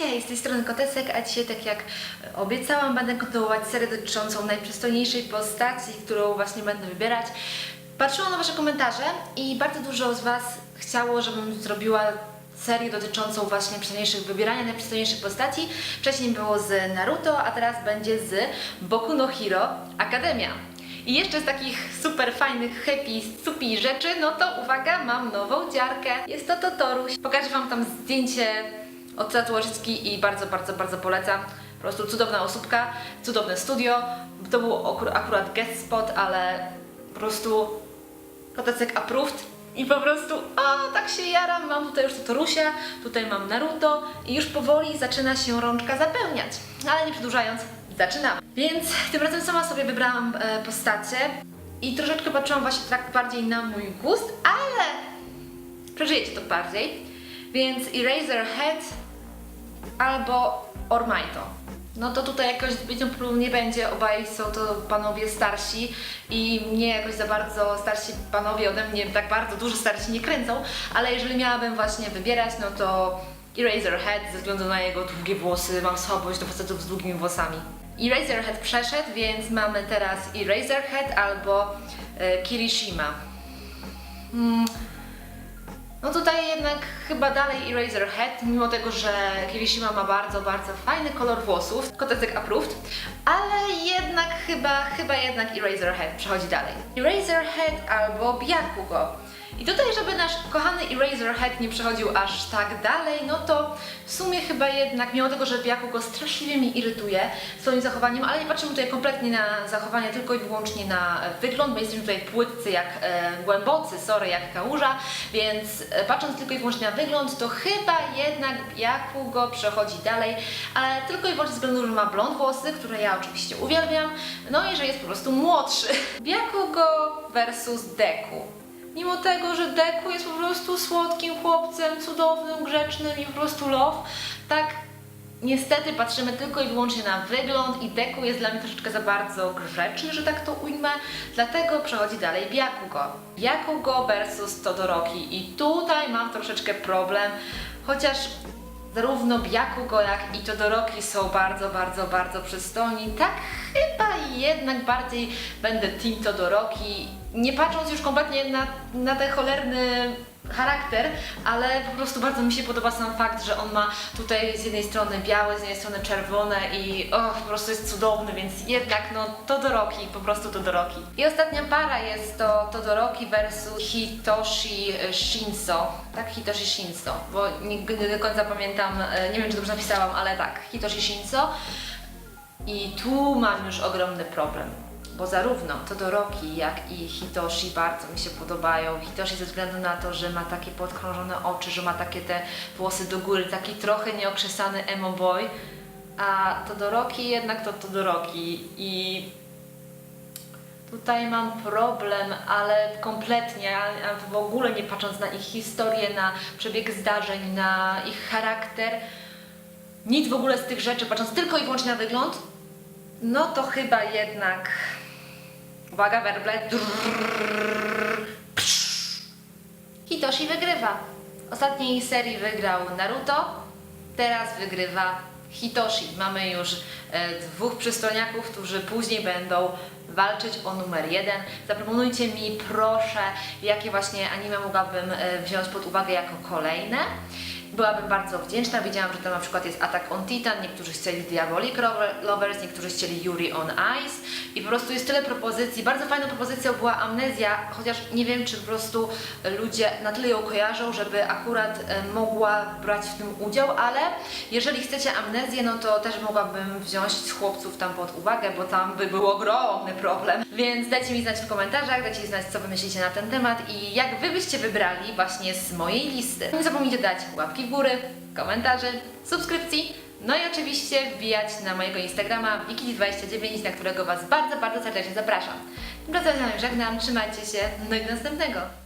Hej, z tej strony Kotesek, a dzisiaj tak jak obiecałam będę kontynuować serię dotyczącą najprzystojniejszej postaci, którą właśnie będę wybierać. Patrzyłam na Wasze komentarze i bardzo dużo z Was chciało, żebym zrobiła serię dotyczącą właśnie przystojniejszych, wybierania najprzystojniejszych postaci. Wcześniej było z Naruto, a teraz będzie z Boku no Hero Akademia. I jeszcze z takich super fajnych, happy, supi rzeczy, no to uwaga, mam nową dziarkę. Jest to Totoruś. Pokażę Wam tam zdjęcie od tatuażystki i bardzo, bardzo, bardzo polecam. Po prostu cudowna osóbka, cudowne studio. To był akur- akurat guest spot, ale po prostu kotecek approved. I po prostu, o, tak się jaram, mam tutaj już Totorusia, tutaj mam Naruto i już powoli zaczyna się rączka zapełniać. Ale nie przedłużając, zaczynamy. Więc tym razem sama sobie wybrałam e, postacie i troszeczkę patrzyłam właśnie tak bardziej na mój gust, ale przeżyjecie to bardziej. Więc Eraserhead albo Ormaito. No to tutaj jakoś zbytnio problemu nie będzie, obaj są to panowie starsi i mnie jakoś za bardzo starsi panowie ode mnie tak bardzo duży starsi nie kręcą, ale jeżeli miałabym właśnie wybierać, no to Eraserhead ze względu na jego długie włosy, mam słabość do facetów z długimi włosami. Eraserhead przeszedł, więc mamy teraz Eraserhead albo e, Kirishima. Hmm, no tutaj jednak chyba dalej Eraserhead, mimo tego, że Kirishima ma bardzo, bardzo fajny kolor włosów, kotecek approved, ale jednak chyba, chyba jednak Eraserhead przechodzi dalej. Eraserhead albo Byakugo. I tutaj, żeby nasz kochany Eraserhead nie przechodził aż tak dalej, no to w sumie chyba jednak, mimo tego, że Byakugo straszliwie mi irytuje swoim zachowaniem, ale nie patrzymy tutaj kompletnie na zachowanie, tylko i wyłącznie na wygląd, bo jesteśmy tutaj płytcy jak e, głębocy, sorry, jak kałuża, więc e, patrząc tylko i wyłącznie na wygląd, to chyba jednak Byakugo przechodzi dalej, ale tylko i wyłącznie ze względu, że ma blond włosy, które ja oczywiście uwielbiam, no i że jest po prostu młodszy. Byakugo versus Deku. Mimo tego, że Deku jest po prostu słodkim chłopcem, cudownym, grzecznym i po prostu love, tak niestety patrzymy tylko i wyłącznie na wygląd i Deku jest dla mnie troszeczkę za bardzo grzeczny, że tak to ujmę, dlatego przechodzi dalej Byakugo. Byakugo versus Todoroki i tutaj mam troszeczkę problem, chociaż zarówno Byakugo jak i Todoroki są bardzo, bardzo, bardzo przystojni, tak chyba jednak bardziej będę Team Todoroki, nie patrząc już kompletnie na, na ten cholerny charakter, ale po prostu bardzo mi się podoba sam fakt, że on ma tutaj z jednej strony białe, z jednej strony czerwone i oh, po prostu jest cudowny, więc jednak no Todoroki, po prostu Todoroki. I ostatnia para jest to Todoroki versus Hitoshi Shinso, tak? Hitoshi Shinso, bo nie do końca pamiętam, e, nie wiem czy dobrze napisałam, ale tak, Hitoshi Shinso. I tu mam już ogromny problem, bo zarówno Todoroki, jak i Hitoshi bardzo mi się podobają. Hitoshi ze względu na to, że ma takie podkrążone oczy, że ma takie te włosy do góry, taki trochę nieokrzesany emo boy, a Todoroki jednak to Todoroki i tutaj mam problem, ale kompletnie, w ogóle nie patrząc na ich historię, na przebieg zdarzeń, na ich charakter, nic w ogóle z tych rzeczy, patrząc tylko i wyłącznie na wygląd, no to chyba jednak. Uwaga, werble. Hitoshi wygrywa. Ostatniej serii wygrał Naruto, teraz wygrywa Hitoshi. Mamy już e, dwóch przystojniaków, którzy później będą walczyć o numer jeden. Zaproponujcie mi proszę, jakie właśnie anime mogłabym e, wziąć pod uwagę jako kolejne. Byłabym bardzo wdzięczna. Widziałam, że tam na przykład jest Attack on Titan, niektórzy chcieli Diabolic Lovers, niektórzy chcieli Yuri on Ice i po prostu jest tyle propozycji. Bardzo fajną propozycją była Amnezja, chociaż nie wiem, czy po prostu ludzie na tyle ją kojarzą, żeby akurat e, mogła brać w tym udział, ale jeżeli chcecie Amnezję, no to też mogłabym wziąć chłopców tam pod uwagę, bo tam by był ogromny problem. Więc dajcie mi znać w komentarzach, dajcie mi znać, co wy myślicie na ten temat i jak wy byście wybrali właśnie z mojej listy. Nie zapomnijcie dać łapki w górę, komentarzy, subskrypcji, no i oczywiście wbijać na mojego Instagrama wiki29, na którego Was bardzo, bardzo serdecznie zapraszam. Tymczasem ja żegnam, trzymajcie się, no i do następnego.